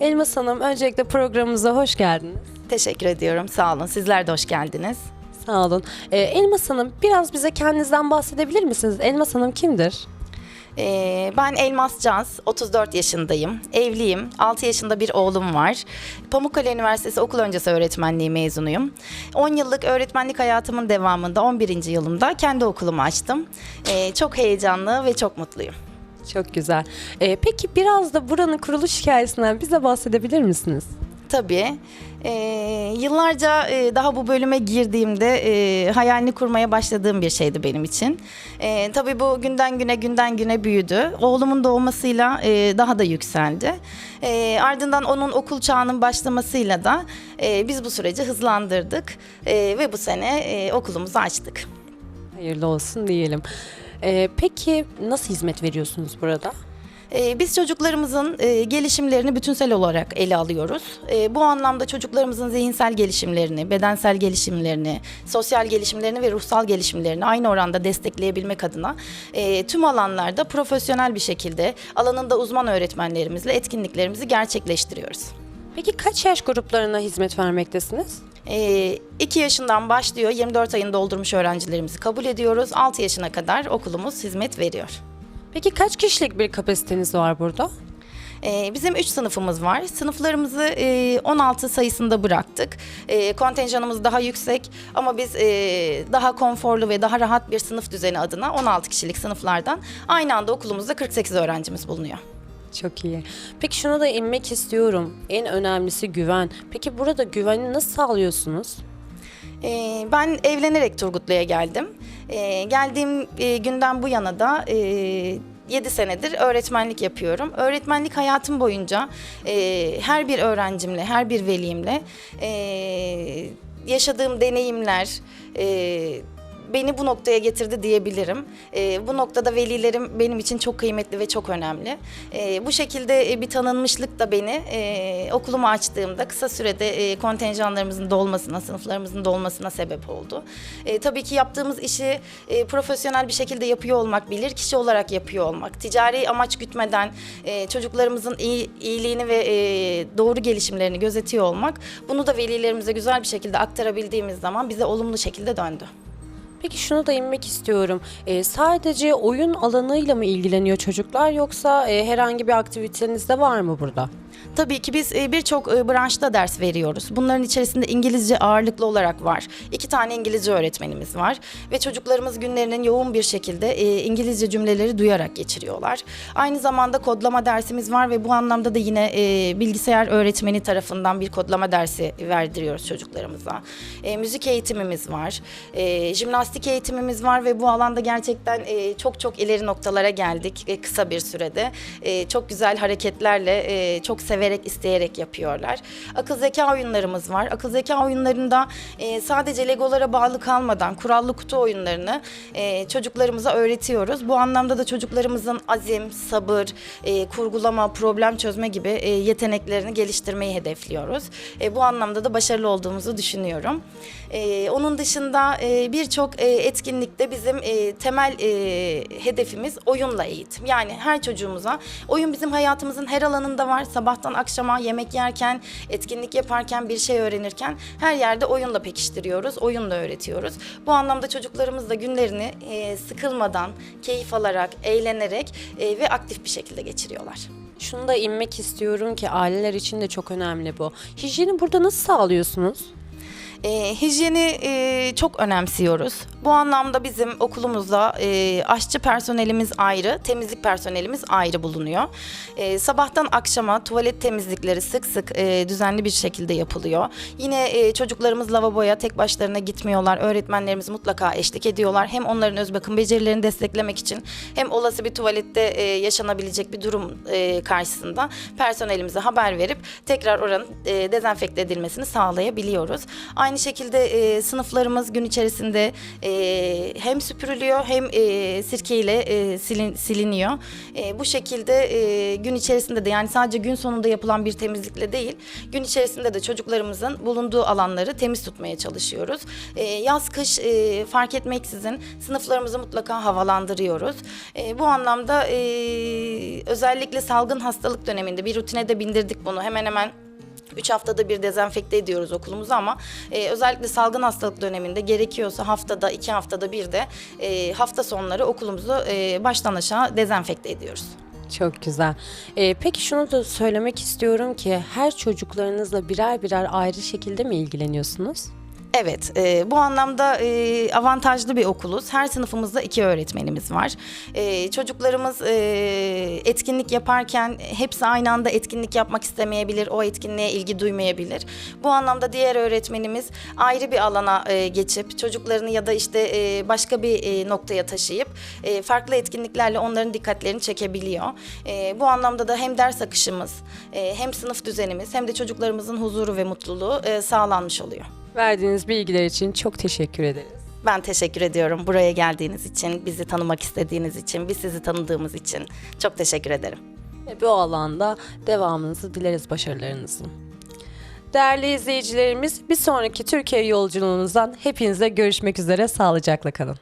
Elmas Hanım öncelikle programımıza hoş geldiniz. Teşekkür ediyorum. Sağ olun. Sizler de hoş geldiniz. Sağ olun. Ee, Elmas Hanım biraz bize kendinizden bahsedebilir misiniz? Elmas Hanım kimdir? Ee, ben Elmas Caz, 34 yaşındayım. Evliyim. 6 yaşında bir oğlum var. Pamukkale Üniversitesi okul öncesi öğretmenliği mezunuyum. 10 yıllık öğretmenlik hayatımın devamında 11. yılımda kendi okulumu açtım. Ee, çok heyecanlı ve çok mutluyum. Çok güzel. Ee, peki biraz da buranın kuruluş hikayesinden bize bahsedebilir misiniz? Tabii. Ee, yıllarca e, daha bu bölüme girdiğimde e, hayalini kurmaya başladığım bir şeydi benim için. E, tabii bu günden güne günden güne büyüdü. Oğlumun doğmasıyla e, daha da yükseldi. E, ardından onun okul çağının başlamasıyla da e, biz bu süreci hızlandırdık E, ve bu sene e, okulumuzu açtık. Hayırlı olsun diyelim. Ee, peki nasıl hizmet veriyorsunuz burada? Ee, Biz çocuklarımızın e, gelişimlerini bütünsel olarak ele alıyoruz. E, Bu anlamda çocuklarımızın zihinsel gelişimlerini, bedensel gelişimlerini, sosyal gelişimlerini ve ruhsal gelişimlerini aynı oranda destekleyebilmek adına e, tüm alanlarda profesyonel bir şekilde alanında uzman öğretmenlerimizle etkinliklerimizi gerçekleştiriyoruz. Peki kaç yaş gruplarına hizmet vermektesiniz? 2 yaşından başlıyor, 24 ayını doldurmuş öğrencilerimizi kabul ediyoruz. 6 yaşına kadar okulumuz hizmet veriyor. Peki kaç kişilik bir kapasiteniz var burada? Ee, bizim 3 sınıfımız var. Sınıflarımızı e, 16 sayısında bıraktık. E, kontenjanımız daha yüksek ama biz e, daha konforlu ve daha rahat bir sınıf düzeni adına 16 kişilik sınıflardan aynı anda okulumuzda 48 öğrencimiz bulunuyor. Çok iyi. Peki şuna da inmek istiyorum. En önemlisi güven. Peki burada güveni nasıl sağlıyorsunuz? Ee, ben evlenerek Turgutlu'ya geldim. Ee, geldiğim e, günden bu yana da e, 7 senedir öğretmenlik yapıyorum. Öğretmenlik hayatım boyunca e, her bir öğrencimle, her bir velimle e, yaşadığım deneyimler, e, beni bu noktaya getirdi diyebilirim. Ee, bu noktada velilerim benim için çok kıymetli ve çok önemli. Ee, bu şekilde e, bir tanınmışlık da beni e, okulumu açtığımda kısa sürede e, kontenjanlarımızın dolmasına, sınıflarımızın dolmasına sebep oldu. E, tabii ki yaptığımız işi e, profesyonel bir şekilde yapıyor olmak, bilir kişi olarak yapıyor olmak, ticari amaç gütmeden e, çocuklarımızın iyi, iyiliğini ve e, doğru gelişimlerini gözetiyor olmak, bunu da velilerimize güzel bir şekilde aktarabildiğimiz zaman bize olumlu şekilde döndü. Peki şunu da inmek istiyorum. Ee, sadece oyun alanıyla mı ilgileniyor çocuklar yoksa e, herhangi bir aktiviteniz de var mı burada? Tabii ki biz e, birçok e, branşta ders veriyoruz. Bunların içerisinde İngilizce ağırlıklı olarak var. İki tane İngilizce öğretmenimiz var ve çocuklarımız günlerinin yoğun bir şekilde e, İngilizce cümleleri duyarak geçiriyorlar. Aynı zamanda kodlama dersimiz var ve bu anlamda da yine e, bilgisayar öğretmeni tarafından bir kodlama dersi verdiriyoruz çocuklarımıza. E, müzik eğitimimiz var, e, jimnastik eğitimimiz var ve bu alanda gerçekten e, çok çok ileri noktalara geldik e, kısa bir sürede. E, çok güzel hareketlerle, e, çok severek, isteyerek yapıyorlar. Akıl zeka oyunlarımız var. Akıl zeka oyunlarında e, sadece legolara bağlı kalmadan kurallı kutu oyunlarını e, çocuklarımıza öğretiyoruz. Bu anlamda da çocuklarımızın azim, sabır, e, kurgulama, problem çözme gibi e, yeteneklerini geliştirmeyi hedefliyoruz. E, bu anlamda da başarılı olduğumuzu düşünüyorum. E, onun dışında e, birçok e, etkinlikte bizim e, temel e, hedefimiz oyunla eğitim. Yani her çocuğumuza oyun bizim hayatımızın her alanında var. Sabahtan akşama yemek yerken, etkinlik yaparken, bir şey öğrenirken her yerde oyunla pekiştiriyoruz, oyunla öğretiyoruz. Bu anlamda çocuklarımız da günlerini e, sıkılmadan, keyif alarak, eğlenerek e, ve aktif bir şekilde geçiriyorlar. Şunu da inmek istiyorum ki aileler için de çok önemli bu. Hijyeni burada nasıl sağlıyorsunuz? E, hijyeni e, çok önemsiyoruz. Bu anlamda bizim okulumuzda e, aşçı personelimiz ayrı, temizlik personelimiz ayrı bulunuyor. E, sabahtan akşama tuvalet temizlikleri sık sık e, düzenli bir şekilde yapılıyor. Yine e, çocuklarımız lavaboya tek başlarına gitmiyorlar. Öğretmenlerimiz mutlaka eşlik ediyorlar. Hem onların öz bakım becerilerini desteklemek için hem olası bir tuvalette e, yaşanabilecek bir durum e, karşısında personelimize haber verip tekrar oranın e, dezenfekte edilmesini sağlayabiliyoruz. Aynı şekilde e, sınıflarımız gün içerisinde e, hem süpürülüyor hem e, sirkeyle e, silin, siliniyor. E, bu şekilde e, gün içerisinde de yani sadece gün sonunda yapılan bir temizlikle değil, gün içerisinde de çocuklarımızın bulunduğu alanları temiz tutmaya çalışıyoruz. E, yaz kış e, fark etmeksizin sınıflarımızı mutlaka havalandırıyoruz. E, bu anlamda e, özellikle salgın hastalık döneminde bir rutine de bindirdik bunu. Hemen hemen 3 haftada bir dezenfekte ediyoruz okulumuzu ama e, özellikle salgın hastalık döneminde gerekiyorsa haftada 2 haftada bir de e, hafta sonları okulumuzu e, baştan aşağı dezenfekte ediyoruz. Çok güzel. Ee, peki şunu da söylemek istiyorum ki her çocuklarınızla birer birer ayrı şekilde mi ilgileniyorsunuz? Evet, e, bu anlamda e, avantajlı bir okuluz. Her sınıfımızda iki öğretmenimiz var. E, çocuklarımız e, etkinlik yaparken hepsi aynı anda etkinlik yapmak istemeyebilir, o etkinliğe ilgi duymayabilir. Bu anlamda diğer öğretmenimiz ayrı bir alana e, geçip çocuklarını ya da işte e, başka bir e, noktaya taşıyıp e, farklı etkinliklerle onların dikkatlerini çekebiliyor. E, bu anlamda da hem ders akışımız, e, hem sınıf düzenimiz, hem de çocuklarımızın huzuru ve mutluluğu e, sağlanmış oluyor. Verdiğiniz bilgiler için çok teşekkür ederiz. Ben teşekkür ediyorum buraya geldiğiniz için, bizi tanımak istediğiniz için, biz sizi tanıdığımız için. Çok teşekkür ederim. Ve bu alanda devamınızı dileriz başarılarınızın. Değerli izleyicilerimiz bir sonraki Türkiye yolculuğunuzdan hepinize görüşmek üzere sağlıcakla kalın.